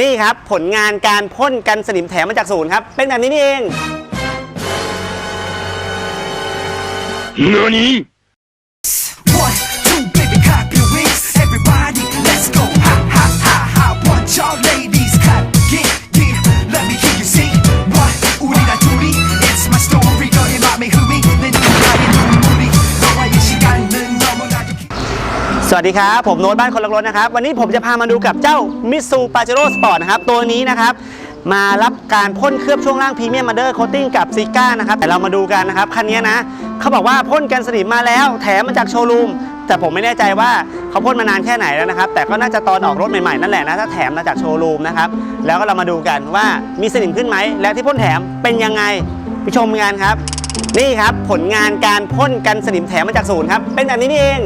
นี่ครับผลงานการพ่นกันสนิมแถมมาจากศูนย์ครับ เป็นแบบนี้นี่เอง何 สวัสดีครับ ผมโน้ตบ้านคนรักรถนะครับ วันนี้ผมจะพามาดูกับเจ้า m i t s u p a j e r o Sport นะครับ ตัวนี้นะครับ มารับการพ่นเคลือบช่วงล่างพรีเมียมมาเดอร์โคตติ้งกับซิก้านะครับ แต่เรามาดูกันนะครับ คันนี้นะ เขาบอกว่าพ่นกันสนิมมาแล้ว แถมมาจากโชว์รูม แต่ผมไม่แน่ใจว่าเขาพ่นมานานแค่ไหนแล้วนะครับ แต่ก็น่าจะตอนออกรถใหม่ๆนั่นแหละนะ ถ้าแถมมาจากโชว์รูมนะครับ แล้วก็เรามาดูกันว่ามีสนิมขึ้นไหม และที่พ่นแถมเป็นยังไง ไปชมกันครับ นี่ครับผลงานการพ่นกันสนิมแถมมาจากศูนย์ครับ เป็นแบบนี้นี่เอง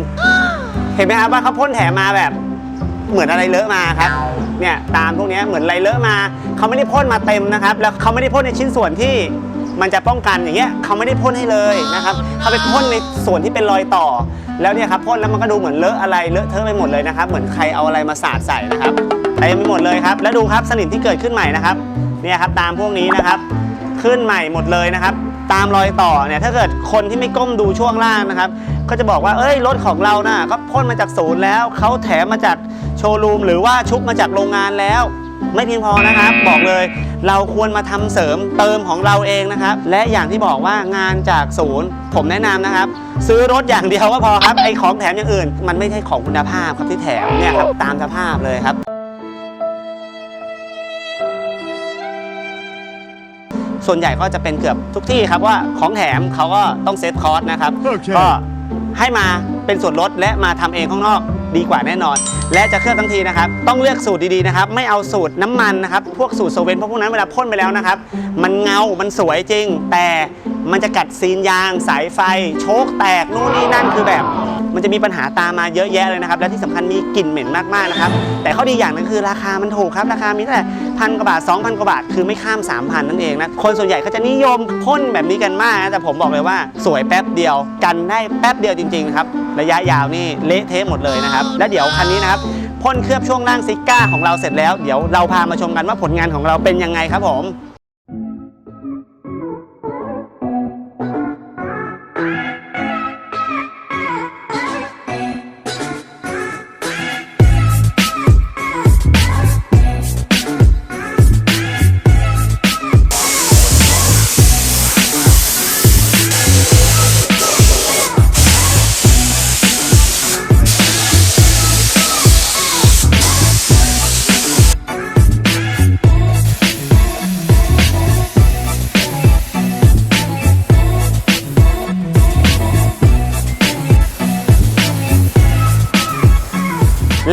เห็นไหมครับว่าเขาพ่นแถมมาแบบเหมือนอะไรเลอะมาครับเนี่ยตามพวกนี้เหมือนอะไรเลอะมาเขาไม่ได้พ่นมาเต็มนะครับ แล้วเขาไม่ได้พ่นในชิ้นส่วนที่มันจะป้องกันอย่างเงี้ยเขาไม่ได้พ่นให้เลยนะครับเขาไปพ่นในส่วนที่เป็นรอยต่อ แล้วเนี่ยครับพ่นแล้วมันก็ดูเหมือนเลอะอะไรเลอะเทอะไปหมดเลยนะครับ เหมือนใครเอาอะไรมาสาดใส่นะครับเต็มไปหมดเลยครับ แล้วดูครับสนิมที่เกิดขึ้นใหม่นะครับเนี่ยครับตามพวกนี้นะครับ ขึ้นใหม่หมดเลยนะครับ ตามรอยต่อเนี่ยถ้าเกิดคนที่ไม่ก้มดูช่วงล่างนะครับ ก็จะบอกว่าเอ้ยรถของเรานะ่ะก็พ่นมาจากศูนย์แล้วเขาแถมมาจากโชว์รูมหรือว่าชุบมาจากโรงงานแล้ว ไม่เพียงพอนะครับ บอกเลยเราควรมาทำเสริมเติมของเราเองนะครับ และอย่างที่บอกว่างานจากศูนย์ ผมแนะนำนะครับ ซื้อรถอย่างเดียวก็พอครับไอของแถมอย่างอื่น มันไม่ใช่ของคุณภาพครับที่แถมเนี่ยครับตามสภาพเลยครับ ส่วนใหญ่ก็จะเป็นเกือบทุกที่ครับว่าของแถมเขาก็ต้องเซฟคอร์สนะครับโอเคก็ให้มาเป็นส่วนลดและมาทำเองข้างนอกดีกว่าแน่นอน และจะเคลือบทั้งทีนะครับต้องเลือกสูตรดีๆนะครับไม่เอาสูตรน้ำมันนะครับพวกสูตรโซเวนพวกพวกนั้นเวลาพ่นไปแล้วนะครับ มันเงา มันสวยจริง แต่มันจะกัดซีนยาง สายไฟ โชคแตกนู่นนี่นั่นคือแบบ มันจะมีปัญหาตามมาเยอะแยะเลยนะครับ และที่สำคัญมีกลิ่นเหม็นมากๆนะครับ แต่ข้อดีอย่างหนึงคือราคามันถูกครับ ราคามีแต่พันกว่าบาท 2,000 กว่าบาท คือไม่ข้าม 3,000 นั่นเองนะคนส่วนใหญ่เขาจะนิยมพ่นแบบนี้กันมากนะแต่ผมบอกเลยว่าสวยแป๊บเดียวกันได้แป๊บเดียวจริงๆครับระยะยาวนี่เละเทะหมดเลยนะครับและเดี๋ยวคันนี้นะครับ พ่นเคลือบช่วงล่างซิก้าของเราเสร็จแล้ว เดี๋ยวเราพามาชมกันว่าผลงานของเราเป็นยังไงครับผม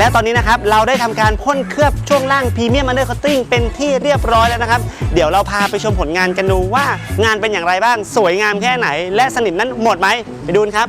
และตอนนี้นะครับเราได้ทำการพ่นเคลือบช่วงล่างพรีเมียมอันเดอร์คอตติ้งเป็นที่เรียบร้อยแล้วนะครับ เดี๋ยวเราพาไปชมผลงานกันดูว่างานเป็นอย่างไรบ้าง สวยงามแค่ไหน และสนิมนั้นหมดไหมไปดูนครับ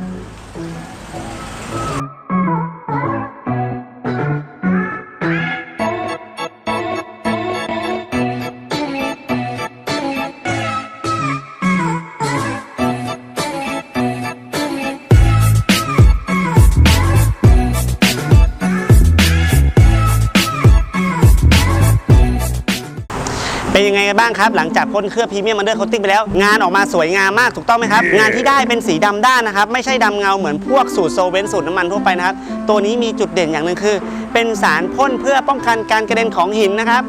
เป็นยังไงกันบ้างครับ หลังจากพ่นเคลือบพรีเมียมอันเดอร์โคตติ้งไปแล้ว งานออกมาสวยงามมากถูกต้องไหมครับ งานที่ได้เป็นสีดำด้านนะครับ ไม่ใช่ดำเงาเหมือนพวกสูตรโซเวนต์สูตรน้ำมันทั่วไปนะครับ ตัวนี้มีจุดเด่นอย่างหนึ่งคือ เป็นสารพ่นเพื่อป้องกันการกระเด็นของหินนะครับ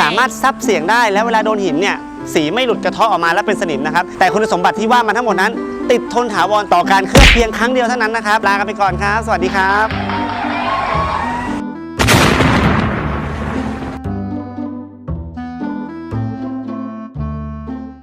สามารถซับเสียงได้และเวลาโดนหินเนี่ยสีไม่หลุดกระเทาะออกมาและเป็นสนิมนะครับ แต่คุณสมบัติที่ว่ามาทั้งหมดนั้น ติดทนถาวรต่อการเคลือบเพียงครั้งเดียวเท่านั้นนะครับลากันไปก่อนครับ สวัสดีครับ